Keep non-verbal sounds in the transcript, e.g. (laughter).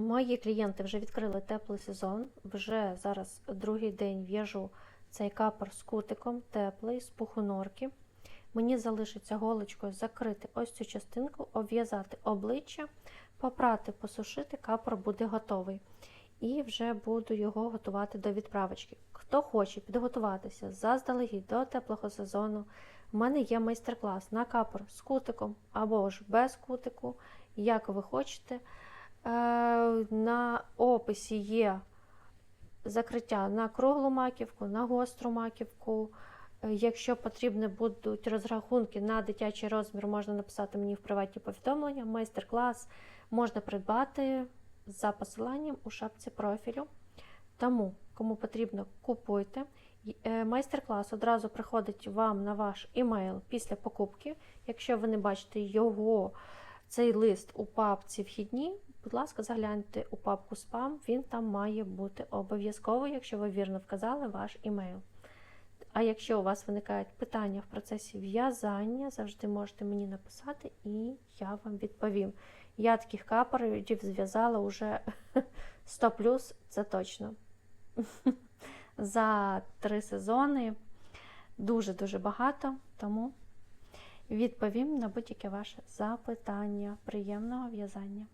Мої клієнти вже відкрили теплий сезон. Вже зараз другий день в'яжу цей капор з кутиком, теплий, з пухонорки. Мені залишиться голочкою закрити ось цю частинку, обв'язати обличчя, попрати, посушити, капор буде готовий. І вже буду його готувати до відправочки. Хто хоче підготуватися заздалегідь до теплого сезону, в мене є майстер-клас на капор з кутиком або ж без кутику, як ви хочете. Е, На описі є закриття на круглу маківку, на гостру маківку. Е, Якщо потрібні будуть розрахунки на дитячий розмір, можна написати мені в приватні повідомлення. Майстер-клас можна придбати за посиланням у шапці профілю. Тому, кому потрібно, купуйте. Е, Майстер-клас одразу приходить вам на ваш імейл після покупки. Якщо ви не бачите його, цей лист у папці вхідні, будь ласка, загляньте у папку спам, він там має бути обов'язково, якщо ви вірно вказали ваш імейл. А якщо у вас виникають питання в процесі в'язання, завжди можете мені написати і я вам відповім. Я таких капорів зв'язала вже 100 (laughs) плюс, це точно. (laughs) За три сезони дуже-дуже багато, тому відповім на будь-яке ваше запитання. Приємного в'язання!